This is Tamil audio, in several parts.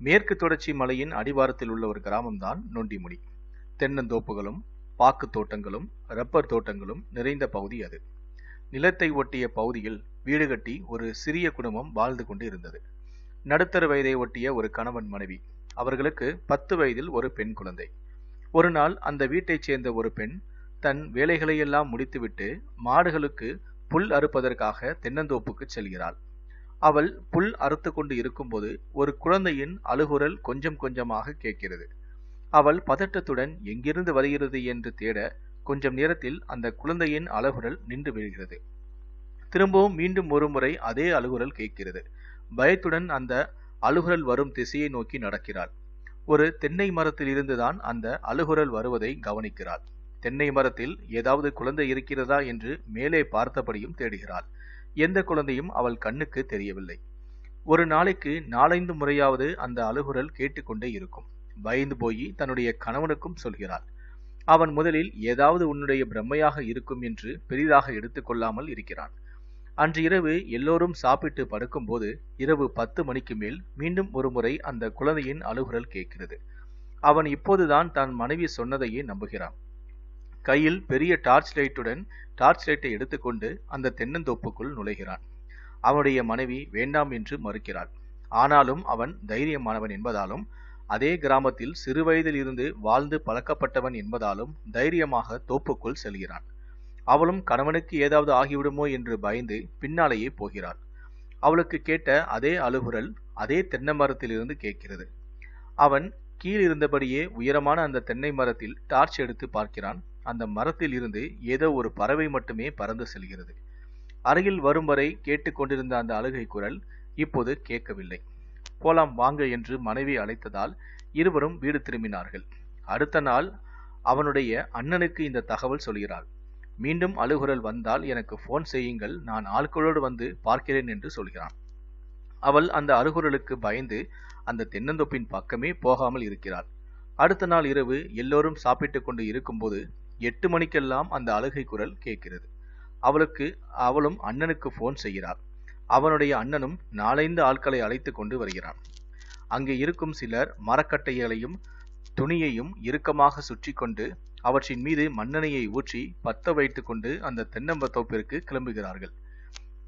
மேற்கு தொடர்ச்சி மலையின் அடிவாரத்தில் உள்ள ஒரு கிராமம்தான் நொண்டிமுடி. தென்னந்தோப்புகளும் பாக்கு தோட்டங்களும் ரப்பர் தோட்டங்களும் நிறைந்த பகுதி அது. நிலத்தை ஒட்டிய பகுதியில் வீடு கட்டி ஒரு சிறிய குடும்பம் வாழ்ந்து கொண்டு இருந்தது. நடுத்தர வயதை ஒட்டிய ஒரு கணவன் மனைவி. அவர்களுக்கு பத்து வயதில் ஒரு பெண் குழந்தை. ஒரு நாள் அந்த வீட்டைச் சேர்ந்த ஒரு பெண் தன் வேலைகளையெல்லாம் முடித்துவிட்டு மாடுகளுக்கு புல் அறுப்பதற்காக தென்னந்தோப்புக்கு செல்கிறாள். அவள் புல் அறுத்து கொண்டு இருக்கும்போது ஒரு குழந்தையின் அழுகுரல் கொஞ்சம் கொஞ்சமாக கேட்கிறது. அவள் பதட்டத்துடன் எங்கிருந்து வருகிறது? என்று தேட கொஞ்சம் நேரத்தில் அந்த குழந்தையின் அழுகுரல் நின்று விடுகிறது திரும்பவும் மீண்டும் ஒரு முறை அதே அழுகுரல் கேட்கிறது. பயத்துடன் அந்த அழுகுரல் வரும் திசையை நோக்கி நடக்கிறாள். ஒரு தென்னை மரத்தில் இருந்துதான் அந்த அழுகுரல் வருவதை கவனிக்கிறாள். தென்னை மரத்தில் ஏதாவது குழந்தை இருக்கிறதா என்று மேலே பார்த்தபடியும் தேடுகிறாள். எந்த குழந்தையும் அவள் கண்ணுக்கு தெரியவில்லை. ஒரு நாளைக்கு நாலைந்து முறையாவது அந்த அழுகுரல் கேட்டுக்கொண்டே இருக்கும். பயந்து போய் தன்னுடைய கணவனுக்கும் சொல்கிறாள் அவன் முதலில் ஏதாவது உன்னுடைய பிரம்மையாக இருக்கும் என்று பெரிதாக எடுத்துக்கொள்ளாமல் இருக்கிறான். அன்று இரவு எல்லோரும் சாப்பிட்டு படுக்கும்போது இரவு பத்து மணிக்கு மேல் மீண்டும் ஒரு முறை அந்த குழந்தையின் அழுகுரல் கேட்கிறது. அவன் இப்போதுதான் தன் மனைவி சொன்னதையே நம்புகிறான். கையில் பெரிய டார்ச் லைட்டுடன் டார்ச் லைட்டை எடுத்துக்கொண்டு அந்த தென்னந்தோப்புக்குள் நுழைகிறான். அவனுடைய மனைவி வேண்டாம் என்று மறுக்கிறாள். ஆனாலும் அவன் தைரியமானவன் என்பதாலும் அதே கிராமத்தில் சிறுவயதில் இருந்து வாழ்ந்து பழக்கப்பட்டவன் என்பதாலும் தைரியமாக தோப்புக்குள் செல்கிறான். அவளும் கணவனுக்கு ஏதாவது ஆகிவிடுமோ என்று பயந்து பின்னாலேயே போகிறாள். அவளுக்கு கேட்ட அதே அழுகுரல் அதே தென்னை மரத்திலிருந்து கேட்கிறது. அவன் கீழிருந்தபடியே உயரமான அந்த தென்னை மரத்தில் டார்ச் எடுத்து பார்க்கிறான். அந்த மரத்தில் இருந்து ஏதோ ஒரு பறவை மட்டுமே பறந்து செல்கிறது. அருகில் வரும் வரை கேட்டுக்கொண்டிருந்த அந்த அழுகை குரல் இப்போது கேட்கவில்லை. போலாம் வாங்க என்று மனைவி அழைத்ததால் இருவரும் வீடு திரும்பினார்கள். அடுத்த நாள் அவனுடைய அண்ணனுக்கு இந்த தகவல் சொல்கிறாள். மீண்டும் அழுகுரல் வந்தால் எனக்கு போன் செய்யுங்கள் நான் ஆட்களோடு வந்து பார்க்கிறேன் என்று சொல்கிறான். அவள் அந்த அழுகுரலுக்கு பயந்து அந்த தென்னந்தொப்பின் பக்கமே போகாமல் இருக்கிறாள். அடுத்த நாள் இரவு எல்லோரும் சாப்பிட்டு கொண்டு இருக்கும்போது எட்டு மணிக்கெல்லாம் அந்த அழுகை குரல் கேட்கிறது. அவளுக்கு அவளும் அண்ணனுக்கு போன் செய்கிறாள். அவனுடைய அண்ணனும் நாலைந்து ஆட்களை அழைத்து கொண்டு வருகிறான். அங்கே இருக்கும் சிலர் மரக்கட்டைகளையும் துணியையும் இறுக்கமாக சுற்றி கொண்டு அவற்றின் மீது மண்ணெண்ணெயை ஊற்றி பத்த வைத்து கொண்டு அந்த தென்னம்பத்தோப்பிற்கு கிளம்புகிறார்கள்.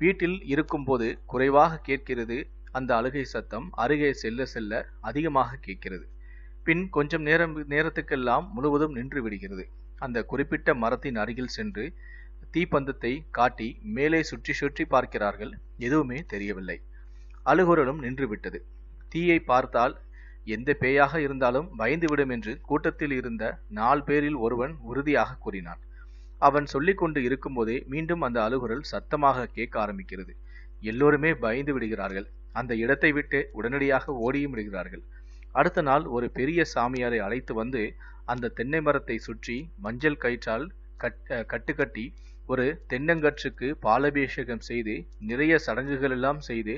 வீட்டில் இருக்கும்போது குறைவாக கேட்கிறது அந்த அழுகை சத்தம் அருகே செல்ல செல்ல அதிகமாக கேட்கிறது. பின் கொஞ்சம் நேரம் நேரத்துக்கெல்லாம் முழுவதும் நின்று விடுகிறது. அந்த குறிப்பிட்ட மரத்தின் அருகில் சென்று தீப்பந்தத்தை காட்டி மேலே சுற்றி சுற்றி பார்க்கிறார்கள். எதுவுமே தெரியவில்லை. அழுகுரலும் நின்றுவிட்டது. தீயை பார்த்தால் எந்த பேயாக இருந்தாலும் பயந்துவிடும் என்று கூட்டத்தில் இருந்த நாலு பேரில் ஒருவன் உறுதியாக கூறினான். அவன் சொல்லிக்கொண்டு இருக்கும்போதே மீண்டும் அந்த அழுகுரல் சத்தமாக கேட்க ஆரம்பிக்கிறது. எல்லோருமே பயந்து விடுகிறார்கள். அந்த இடத்தை விட்டு உடனடியாக ஓடியும் விடுகிறார்கள். அடுத்த நாள் ஒரு பெரிய சாமியாரை அழைத்து வந்து அந்த தென்னை மரத்தை சுற்றி மஞ்சள் கயிற்றால் கட் கட்டுக்கட்டி ஒரு தென்னங்கற்றுக்கு பாலபிஷேகம் செய்து நிறைய சடங்குகள் எல்லாம் செய்து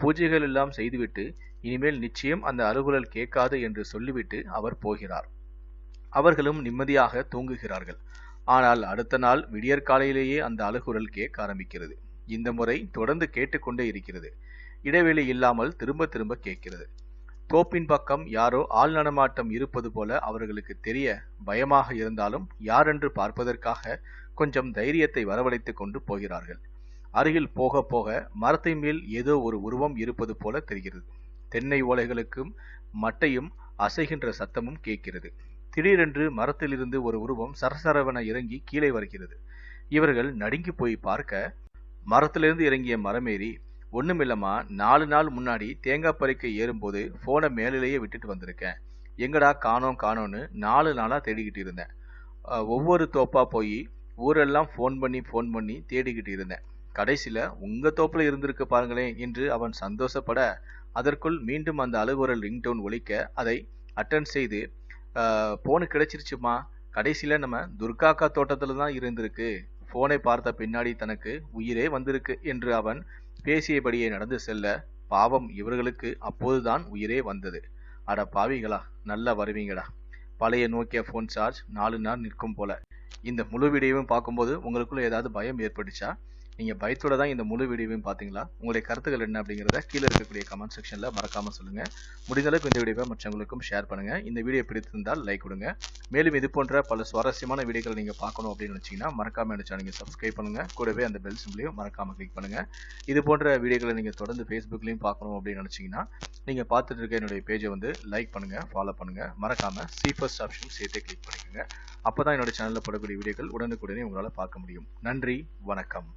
பூஜைகள் எல்லாம் செய்துவிட்டு இனிமேல் நிச்சயம் அந்த அருகுழல் கேட்காது என்று சொல்லிவிட்டு அவர் போகிறார். அவர்களும் நிம்மதியாக தூங்குகிறார்கள். ஆனால் அடுத்த நாள் விடியற்காலையிலேயே அந்த அழுகுரல் கேட்க ஆரம்பிக்கிறது. இந்த முறை தொடர்ந்து கேட்டுக்கொண்டே இருக்கிறது. இடைவெளி இல்லாமல் திரும்ப திரும்ப கேட்கிறது. தோப்பின் பக்கம் யாரோ ஆள் நடமாட்டம் இருப்பது போல அவர்களுக்கு தெரிய பயமாக இருந்தாலும் யாரென்று பார்ப்பதற்காக கொஞ்சம் தைரியத்தை வரவழைத்துக் கொண்டு போகிறார்கள். அருகில் போக போக மரத்தின் மேல் ஏதோ ஒரு உருவம் இருப்பது போல தெரிகிறது. தென்னை ஓலைகளுக்கும் மட்டையும் அசைகின்ற சத்தமும் கேட்கிறது. திடீரென்று மரத்திலிருந்து ஒரு உருவம் சரசரவென இறங்கி கீழே வருகிறது. இவர்கள் நடுங்கி போய் பார்க்க மரத்திலிருந்து இறங்கிய மரமேறி ஒண்ணுமில்லம்மா நாலு நாள் முன்னாடி தேங்காய் பறிக்க ஏறும்போது ஃபோனை மேலிலேயே விட்டுட்டு வந்திருக்கேன். எங்கடா காணோம் காணோன்னு நாலு நாளாக தேடிக்கிட்டு இருந்தேன். ஒவ்வொரு தோப்பாக போய் ஊரெல்லாம் ஃபோன் பண்ணி ஃபோன் பண்ணி தேடிக்கிட்டு இருந்தேன். கடைசியில் உங்கள் தோப்பில் இருந்திருக்கு பாருங்களேன் என்று அவன் சந்தோஷப்பட அதற்குள் மீண்டும் அந்த அலுவலர் ரிங்டோன் ஒழிக்க அதை அட்டன் செய்து ஃபோனு கிடைச்சிருச்சுமா? கடைசியில் நம்ம துர்காக்கா தோட்டத்தில் தான் இருந்திருக்கு. ஃபோனை பார்த்த பின்னாடி தனக்கு உயிரே வந்திருக்கு என்று அவன் பேசியபடியே நடந்து செல்ல பாவம் இவர்களுக்கு அப்போதுதான் உயிரே வந்தது. அட பாவிகளா நல்லா வருவீங்கடா. பழைய நோக்கிய ஃபோன் சார்ஜ் நாலு நாள் நிற்கும் போல. இந்த முழு வீடியோவும் பார்க்கும்போது உங்களுக்குள்ள ஏதாவது பயம் ஏற்பட்டுச்சா? நீங்கள் பயத்தோட தான் இந்த முழு வீடியோவையும் பார்த்தீங்களா உங்களுடைய கருத்துக்கள் என்ன அப்படிங்கிறத கீழே இருக்கக்கூடிய கமெண்ட் செக்ஷனில் மறக்காமல் சொல்லுங்கள் முடிந்தளவுக்கு இந்த வீடியோவை மற்றவங்களுக்கும் ஷேர் பண்ணுங்கள் இந்த வீடியோ பிடித்திருந்தால் லைக் கொடுங்க. மேலும் இது போன்ற பல சுவாரஸ்யமான வீடியோக்களை நீங்கள் பார்க்கணும் அப்படின்னு நினச்சிங்கன்னா மறக்காமல் என்ன நீங்கள் சப்ஸ்கிரைப் பண்ணுங்கள் கூடவே அந்த பெல் சிம்லையும் மறக்காமல் கிளிக் பண்ணுங்கள் இது போன்ற வீடியோக்களை நீங்கள் தொடர்ந்து ஃபேஸ்புக்லேயும் பார்க்கணும் அப்படின்னு நினச்சிங்கன்னா நீங்கள் பார்த்துட்டு இருக்க என்னுடைய பேஜை வந்து லைக் பண்ணுங்கள் ஃபாலோ பண்ணுங்கள் மறக்காமல் சி ஃபர்ஸ்ட் ஆப்ஷன் சேர்த்தே கிளிக் பண்ணிக்கோங்க. அப்போ தான் என்னோட சேனலில் போடக்கூடிய வீடியோக்கள் உடனுக்குடனே உங்களால் பார்க்க முடியும். நன்றி வணக்கம்.